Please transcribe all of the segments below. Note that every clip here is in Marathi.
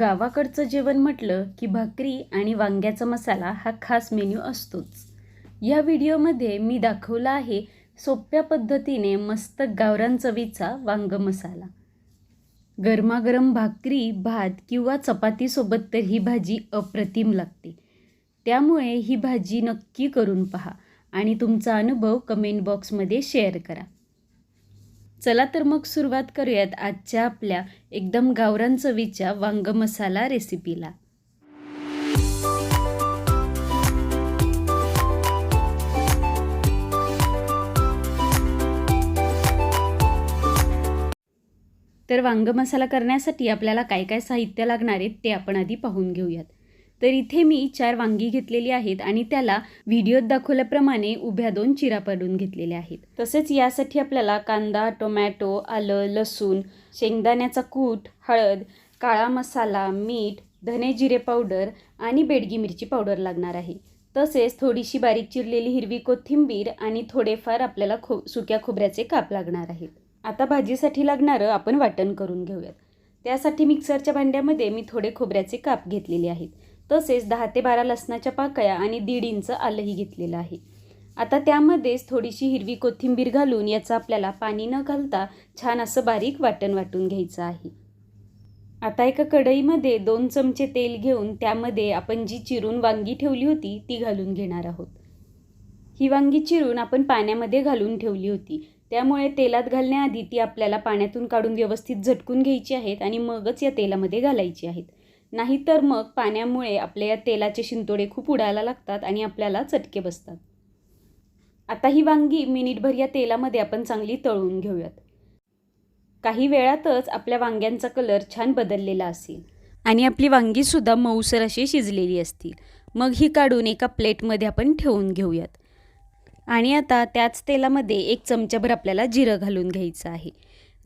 गावाकडचं जेवण म्हटलं की भाकरी आणि वांग्याचा मसाला हा खास मेन्यू असतोच. या व्हिडिओमध्ये मी दाखवला आहे सोप्या पद्धतीने मस्त गावरान चवीचा वांग मसाला. गरमागरम भाकरी भात किंवा चपातीसोबत तर ही भाजी अप्रतिम लागते. त्यामुळे ही भाजी नक्की करून पहा आणि तुमचा अनुभव कमेंट बॉक्समध्ये शेअर करा. चला तर मग सुरुवात करूयात आजच्या आपल्या एकदम गावरान चवीच्या वांग मसाला रेसिपीला. तर वांग मसाला करण्यासाठी आपल्याला काय काय साहित्य लागणार आहे ते आपण आधी पाहून घेऊयात. तर इथे मी चार वांगी घेतलेली आहेत आणि त्याला व्हिडिओत दाखवल्याप्रमाणे उभ्या दोन चिरा पाडून घेतलेल्या आहेत. तसेच यासाठी आपल्याला कांदा टोमॅटो आलं लसूण शेंगदाण्याचा कूट हळद काळा मसाला मीठ धने जिरे पावडर आणि बेडगी मिरची पावडर लागणार आहे. तसेच थोडीशी बारीक चिरलेली हिरवी कोथिंबीर आणि थोडेफार आपल्याला खो सुक्या खोबऱ्याचे काप लागणार आहेत. आता भाजीसाठी लागणारं आपण वाटण करून घेऊयात. त्यासाठी मिक्सरच्या भांड्यामध्ये मी थोडे खोबऱ्याचे काप घेतलेले आहेत. तसेच दहा ते बारा लसणाच्या पाकळ्या आणि दीड इंच आलंही घेतलेलं आहे. आता त्यामध्येच थोडीशी हिरवी कोथिंबीर घालून याचं आपल्याला पाणी न घालता छान असं बारीक वाटण वाटून घ्यायचं आहे. आता एका कढईमध्ये दोन चमचे तेल घेऊन त्यामध्ये आपण जी चिरून वांगी ठेवली होती ती घालून घेणार आहोत. ही वांगी चिरून आपण पाण्यामध्ये घालून ठेवली होती. त्यामुळे तेलात घालण्याआधी ती आपल्याला पाण्यातून काढून व्यवस्थित झटकून घ्यायची आहेत आणि मगच या तेलामध्ये घालायची आहेत. नाहीतर मग पाण्यामुळे आपल्या या तेलाचे शिंतोडे खूप उडायला लागतात आणि आपल्याला चटके बसतात. आता ही वांगी मिनिटभर या तेलामध्ये आपण चांगली तळून घेऊयात. काही वेळातच आपल्या वांग्यांचा कलर छान बदललेला असेल आणि आपली वांगीसुद्धा मऊसर अशी शिजलेली असतील. मग ही काढून एका प्लेटमध्ये आपण ठेवून घेऊयात. आणि आता त्याच तेलामध्ये एक चमचाभर आपल्याला जिरं घालून घ्यायचं आहे.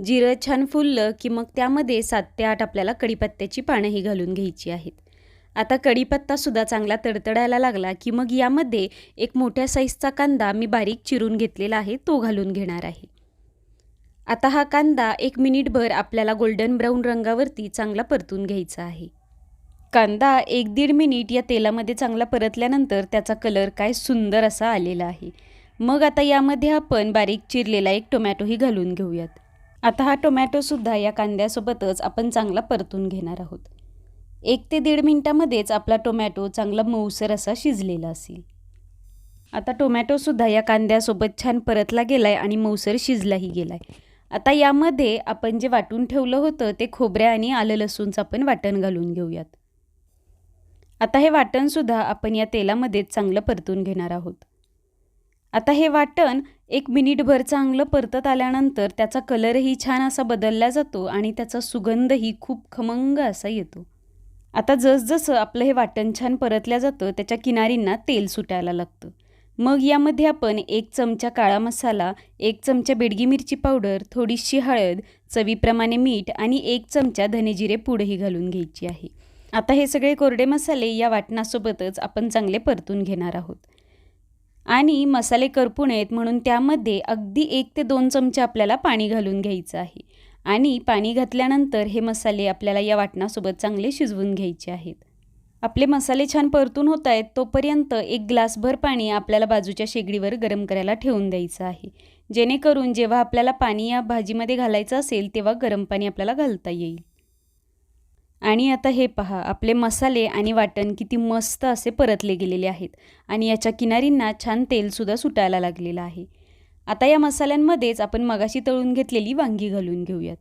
जिरं छान फुललं की मग त्यामध्ये सात ते आठ आपल्याला कढीपत्त्याची पानंही घालून घ्यायची आहेत. आता कढीपत्तासुद्धा चांगला तडतडायला लागला की मग यामध्ये एक मोठ्या साईजचा कांदा मी बारीक चिरून घेतलेला आहे तो घालून घेणार आहे. आता हा कांदा एक मिनिटभर आपल्याला गोल्डन ब्राऊन रंगावरती चांगला परतून घ्यायचा आहे. कांदा एक दीड मिनिट या तेलामध्ये चांगला परतल्यानंतर त्याचा कलर काय सुंदर असा आलेला आहे. मग आता यामध्ये आपण बारीक चिरलेला एक टोमॅटोही घालून घेऊयात. आता हा टोमॅटोसुद्धा या कांद्यासोबतच आपण चांगला परतून घेणार आहोत. एक ते दीड मिनटामध्येच आपला टोमॅटो चांगला मऊसर असा शिजलेला असेल. आता टोमॅटोसुद्धा या कांद्यासोबत छान परतला गेला आहे आणि मऊसर शिजलाही गेला आहे आता यामध्ये आपण जे वाटून ठेवलं होतं ते खोबऱ्या आणि आलं लसूणचं आपण वाटण घालून घेऊयात. आता हे वाटणसुद्धा आपण या तेलामध्येच चांगलं परतून घेणार आहोत. आता हे वाटण एक मिनिटभर चांगलं परतत आल्यानंतर त्याचा कलरही छान असा बदलला जातो आणि त्याचा सुगंधही खूप खमंग असा येतो. आता जसजसं आपलं हे वाटण छान परतल्या जातं त्याच्या किनारींना तेल सुटायला लागतं. मग यामध्ये आपण एक चमचा काळा मसाला एक चमचा बेडगी मिरची पावडर थोडीशी हळद चवीप्रमाणे मीठ आणि एक चमचा धनेजिरे पुडही घालून घ्यायची आहे. आता हे सगळे कोरडे मसाले या वाटणासोबतच आपण चांगले परतून घेणार आहोत. आणि मसाले करपू नयेत म्हणून त्यामध्ये अगदी एक ते दोन चमचे आपल्याला पाणी घालून घ्यायचं आहे. आणि पाणी घातल्यानंतर हे मसाले आपल्याला या वाटणासोबत चांगले शिजवून घ्यायचे आहेत. आपले मसाले छान परतून होत आहेत तोपर्यंत एक ग्लासभर पाणी आपल्याला बाजूच्या शेगडीवर गरम करायला ठेवून द्यायचं आहे. जेणेकरून जेव्हा आपल्याला पाणी या भाजीमध्ये घालायचं असेल तेव्हा गरम पाणी आपल्याला घालता येईल. आणि आता हे पहा आपले मसाले आणि वाटण किती मस्त असे परतले गेलेले आहेत आणि याच्या किनारींना छान तेलसुद्धा सुटायला लागलेलं आहे. आता या मसाल्यांमध्येच आपण मगाशी तळून घेतलेली वांगी घालून घेऊयात.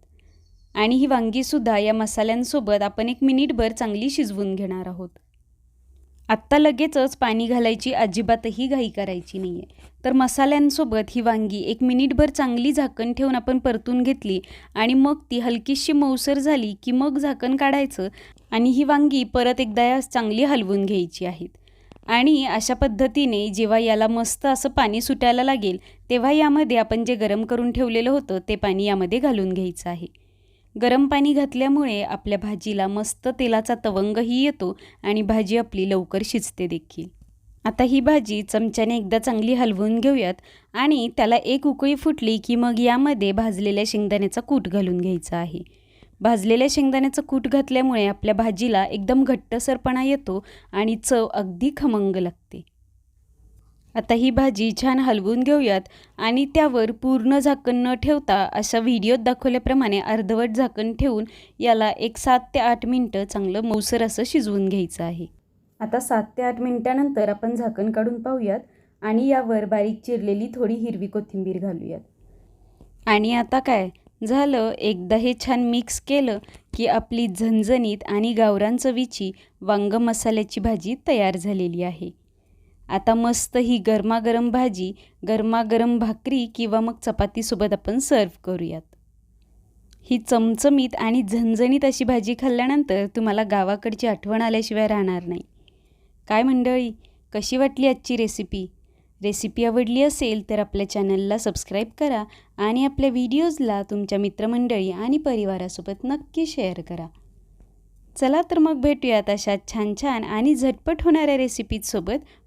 आणि ही वांगीसुद्धा या मसाल्यांसोबत आपण एक मिनिटभर चांगली शिजवून घेणार आहोत. आत्ता लगेचच पाणी घालायची अजिबातही घाई करायची नाही आहे तर मसाल्यांसोबत ही वांगी एक मिनिटभर चांगली झाकण ठेवून आपण परतून घेतली आणि मग ती हलकीशी मऊसर झाली की मग झाकण काढायचं आणि ही वांगी परत एकदा चांगली हलवून घ्यायची आहेत आणि अशा पद्धतीने जेव्हा याला मस्त असं पाणी सुटायला लागेल तेव्हा यामध्ये आपण जे गरम करून ठेवलेलं होतं ते पाणी यामध्ये घालून घ्यायचं आहे. गरम पाणी घातल्यामुळे आपल्या भाजीला मस्त तेलाचा तवंगही येतो आणि भाजी आपली लवकर शिजते देखील. आता ही भाजी चमच्याने एकदा चांगली हलवून घेऊयात आणि त्याला एक उकळी फुटली की मग यामध्ये भाजलेल्या शेंगदाण्याचा कूट घालून घ्यायचा आहे. भाजलेल्या शेंगदाण्याचं कूट घातल्यामुळे आपल्या भाजीला एकदम घट्टसरपणा येतो आणि चव अगदी खमंग लागते. आता ही भाजी छान हलवून घेऊयात आणि त्यावर पूर्ण झाकण न ठेवता अशा व्हिडिओत दाखवल्याप्रमाणे अर्धवट झाकण ठेवून याला एक सात ते आठ मिनटं चांगलं मऊसर असं शिजवून घ्यायचं आहे. आता सात ते आठ मिनटानंतर आपण झाकण काढून पाहूयात आणि यावर बारीक चिरलेली थोडी हिरवी कोथिंबीर घालूयात. आणि आता काय? झालं एकदा हे छान मिक्स केलं की आपली झणझणीत आणि गावरान चवीची वांग मसाल्याची भाजी तयार झालेली आहे. आता मस्त ही गरमागरम भाजी गरमागरम भाकरी किंवा मग चपातीसोबत आपण सर्व करूयात. ही चमचमीत आणि झणझणीत अशी भाजी खाल्ल्यानंतर तुम्हाला गावाकडची आठवण आल्याशिवाय राहणार नाही. काय मंडळी कशी वाटली आजची रेसिपी रेसिपी आवडली असेल तर आपल्या चॅनलला सबस्क्राईब करा आणि आपल्या व्हिडिओजला तुमच्या मित्रमंडळी आणि परिवारासोबत नक्की शेअर करा. चला तर मग भेटूयात अशा छान छान आणि झटपट होणाऱ्या रेसिपीजसोबत